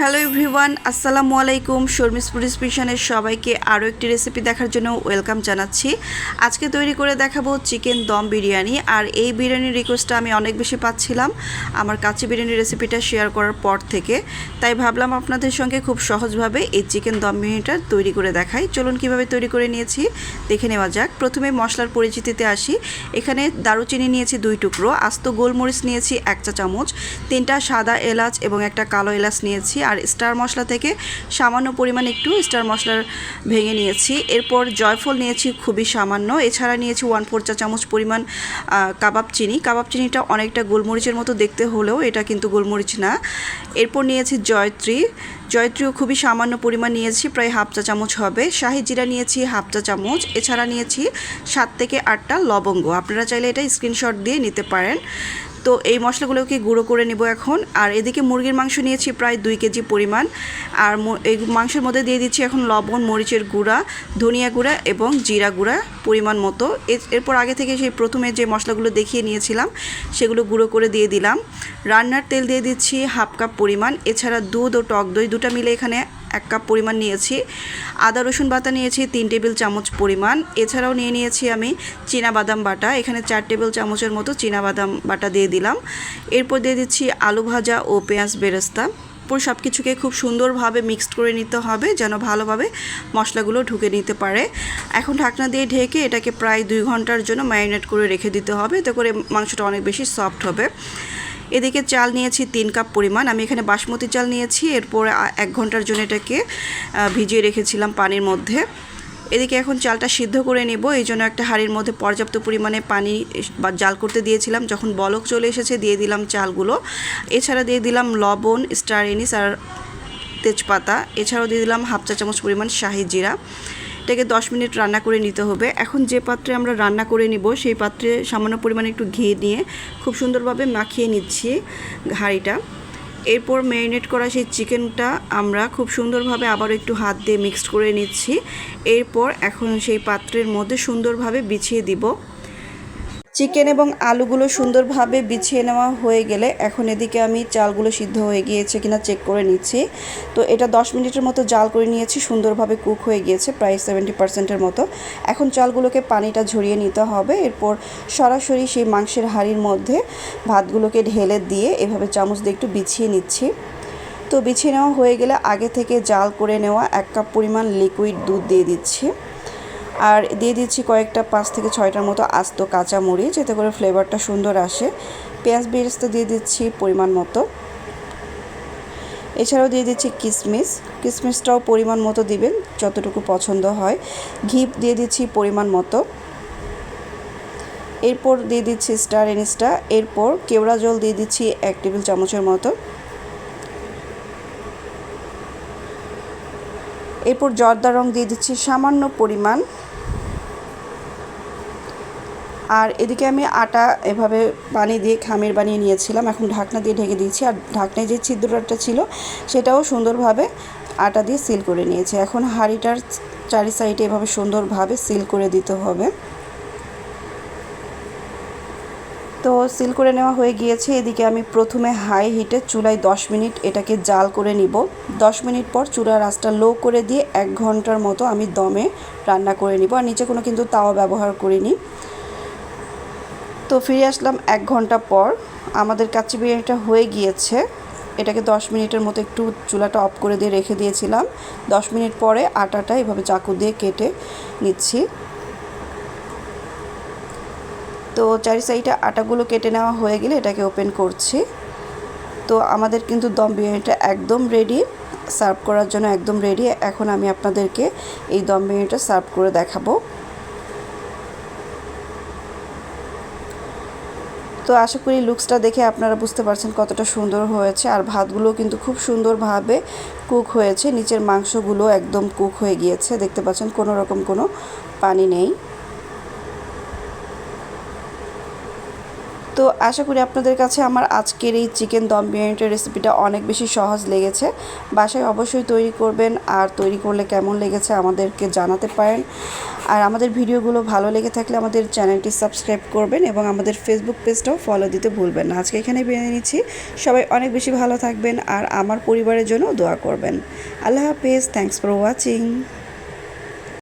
Hello everyone, আসসালামু আলাইকুম। Sharmi's food স্পেশনের সবাইকে আরও একটি রেসিপি দেখার জন্য ওয়েলকাম জানাচ্ছি। আজকে তৈরি করে দেখাবো চিকেন দম বিরিয়ানি। আর এই বিরিয়ানির রিকোয়েস্টটা আমি অনেক বেশি পাচ্ছিলাম আমার কাছে বিরিয়ানির রেসিপিটা শেয়ার করার পর থেকে। তাই ভাবলাম আপনাদের সঙ্গে খুব সহজভাবে এই চিকেন দম বিরিয়ানিটা তৈরি করে দেখাই। চলুন কীভাবে তৈরি করে নিয়েছি দেখে নেওয়া যাক। প্রথমে মশলার পরিচিতিতে আসি। এখানে দারুচিনি নিয়েছি দুই টুকরো, আস্ত গোলমরিচ নিয়েছি এক চা চামচ তিনটা সাদা এলাচ এবং একটা কালো এলাচ নিয়েছি। আর স্টার মশলা থেকে সামান্য পরিমাণ একটু স্টার মশলার ভেঙে নিয়েছি। এরপর জয়ফল নিয়েছি খুবই সামান্য। এছাড়া নিয়েছি ওয়ান ফোর চা চামচ পরিমাণ কাবাব চিনি। কাবাব চিনিটা অনেকটা গোলমরিচের মতো দেখতে হলেও এটা কিন্তু গোলমরিচ না। এরপর নিয়েছি জয়ত্রী। জয়ত্রীও খুবই সামান্য পরিমাণ নিয়েছি, প্রায় হাফ চা চামচ হবে। শাহি জিরা নিয়েছি হাফ চা চামচ। এছাড়া নিয়েছি সাত থেকে আটটা লবঙ্গ। আপনারা চাইলে এটা স্ক্রিনশট দিয়ে নিতে পারেন। তো এই মশলাগুলোকে গুঁড়ো করে নেব এখন। আর এদিকে মুরগির মাংস নিয়েছি প্রায় দুই কেজি পরিমাণ। আর এই মাংসের মধ্যে দিয়ে দিচ্ছি এখন লবণ, মরিচের গুঁড়া, ধনিয়া গুঁড়া এবং জিরা গুঁড়া পরিমাণ মতো। এরপর আগে থেকে সেই প্রথমে যে মশলাগুলো দেখিয়ে নিয়েছিলাম, সেগুলো গুঁড়ো করে দিয়ে দিলাম। রান্নার তেল দিয়ে দিচ্ছি হাফ কাপ পরিমাণ। এছাড়া দুধ ও টক দই দুটো মিলে এখানে এক কাপ পরিমাণ নিয়েছি। আদা, রসুন বাটা নিয়েছি, তিন টেবিল চামচ পরিমাণ। এছাড়াও নিয়ে নিয়েছি আমি বাদাম বাটা। এখানে চার টেবিল চামচের মতো বাদাম বাটা দিয়ে দিলাম। এরপর দিয়ে দিচ্ছি আলু ভাজা ও পেঁয়াজ বেরেস্তা। পুরো সব কিছুকে খুব সুন্দরভাবে মিক্সড করে নিতে হবে, যেন ভালোভাবে মশলাগুলো ঢুকে নিতে পারে। এখন ঢাকনা দিয়ে ঢেকে এটাকে প্রায় দুই ঘণ্টার জন্য ম্যারিনেট করে রেখে দিতে হবে। এতে করে মাংসটা অনেক বেশি সফট হবে। এদিকে চাল নিয়েছি তিন কাপ পরিমাণ। আমি এখানে বাসমতি চাল নিয়েছি, এরপর এক ঘণ্টার জন্য এটাকে ভিজিয়ে রেখেছিলাম পানির মধ্যে। এদিকে এখন চালটা সিদ্ধ করে নেব, এই জন্য একটা হাঁড়ির মধ্যে পর্যাপ্ত পরিমাণে পানি বা জাল করতে দিয়েছিলাম। যখন বলক চলে এসেছে, দিয়ে দিলাম চালগুলো। এছাড়া দিয়ে দিলাম লবণ, স্টার এনিস আর তেজপাতা। এছাড়াও দিয়ে দিলাম হাফ চা চামচ পরিমাণ শাহি জিরা। এটাকে দশ মিনিট রান্না করে নিতে হবে। এখন যে পাত্রে আমরা রান্না করে নিব, সেই পাত্রে সামান্য পরিমাণে একটু ঘি নিয়ে খুব সুন্দরভাবে মাখিয়ে নিচ্ছি হাঁড়িটা। এরপর ম্যারিনেট করা সেই চিকেনটা আমরা খুব সুন্দরভাবে আবার একটু হাত দিয়ে মিক্সড করে নিচ্ছি। এরপর এখন সেই পাত্রের মধ্যে সুন্দরভাবে বিছিয়ে দিব। চিকেন এবং আলুগুলো সুন্দরভাবে বিছিয়ে নেওয়া হয়ে গেলে এখন এদিকে আমি চালগুলো সিদ্ধ হয়ে গিয়েছে কিনা চেক করে নিচ্ছি। তো এটা দশ মিনিটের মতো জাল করে নিয়েছি, সুন্দরভাবে কুক হয়ে গিয়েছে, প্রায় সেভেন্টি পার্সেন্টের মতো। এখন চালগুলোকে পানিটা ঝরিয়ে নিতে হবে, এরপর সরাসরি সেই মাংসের হাঁড়ির মধ্যে ভাতগুলোকে ঢেলে দিয়ে এভাবে চামচ দিয়ে একটু বিছিয়ে নিচ্ছি। তো বিছিয়ে নেওয়া হয়ে গেলে আগে থেকে জাল করে নেওয়া এক কাপ পরিমাণ লিকুইড দুধ দিয়ে দিচ্ছি। আর দিয়ে দিচ্ছি কয়েকটা পাঁচ থেকে ছয়টার মতো আস্ত কাঁচা মরিচ, এতে করে ফ্লেভারটা সুন্দর আসে। পেঁয়াজ বেরেস্তা দিয়ে দিচ্ছি পরিমাণ মতো। এছাড়াও দিয়ে দিচ্ছি কিশমিশ কিশমিশটাও পরিমাণ মতো দিবেন, যতটুকু পছন্দ হয়। ঘি দিয়ে দিচ্ছি পরিমাণ মতো। এরপর দিয়ে দিচ্ছি স্টার এনিসটা। এরপর কেওড়া জল দিয়ে দিচ্ছি এক টেবিল চামচের মতো। এরপর জর্দা রং দিয়ে দিচ্ছি সামান্য পরিমাণ আর এদিকে আমি আটা এভাবে পানি দিয়ে খামের বানিয়ে নিয়েছিলাম। এখন ঢাকনা দিয়ে ঢেকে দিয়েছি। আর ঢাকনায় যে ছিদ্রটা ছিল, সেটাও সুন্দরভাবে আটা দিয়ে সিল করে নিয়েছি। এখন হাঁড়িটার চারি সাইডে এভাবে সুন্দরভাবে সিল করে দিতে হবে। তো সিল করে নেওয়া হয়ে গিয়েছে। এদিকে আমি প্রথমে হাই হিটে চুলায় দশ মিনিট এটাকে জাল করে নিব। দশ মিনিট পর চুলার আঁচটা লো করে দিয়ে এক ঘণ্টার মতো আমি দমে রান্না করে নিব। আর নিচে কোনো কিন্তু তাওয়া ব্যবহার করিনি। তো ফিরে আসলাম এক ঘণ্টা পর। আমাদের কাচ্চি বিরিয়ানিটা হয়ে গিয়েছে। এটাকে দশ মিনিটের মতো একটু চুলাটা অফ করে দিয়ে রেখে দিয়েছিলাম। দশ মিনিট পরে আটাটা এভাবে চাকু দিয়ে কেটে নিচ্ছি। তো চারি সাইডে আটাগুলো কেটে নেওয়া হয়ে গেলে এটাকে ওপেন করছি। তো আমাদের কিন্তু দম বিরিয়ানিটা একদম রেডি। সার্ভ করার জন্য একদম রেডি। এখন আমি আপনাদেরকে এই দম বিরিয়ানিটা সার্ভ করে দেখাবো। তো আশা করি লুকসটা দেখে আপনারা বুঝতে পারছেন কতটা সুন্দর হয়েছে। আর ভাতগুলো কিন্তু খুব সুন্দরভাবে কুক হয়েছে। নিচের মাংসগুলো একদম কুক হয়ে গিয়েছে। দেখতে পাচ্ছেন কোনো রকম কোনো পানি নেই। তো আশা করি আপনাদের কাছে আমার আজকের এই চিকেন দম বিরিয়ানিটার রেসিপিটা অনেক বেশি সহজ লেগেছে। বাসায় অবশ্যই তৈরি করবেন আর তৈরি করলে কেমন লেগেছে আমাদেরকে জানাতে পারেন। আর আমাদের ভিডিওগুলো ভালো লেগে থাকলে আমাদের চ্যানেলটি সাবস্ক্রাইব করবেন এবং আমাদের ফেসবুক পেজটাও ফলো দিতে ভুলবেন না। আজকে এখানে বিরিয়ানি নিচ্ছি। সবাই অনেক বেশি ভালো থাকবেন আর আমার পরিবারের জন্য দোয়া করবেন। আল্লাহ হাফেজ। Thanks for watching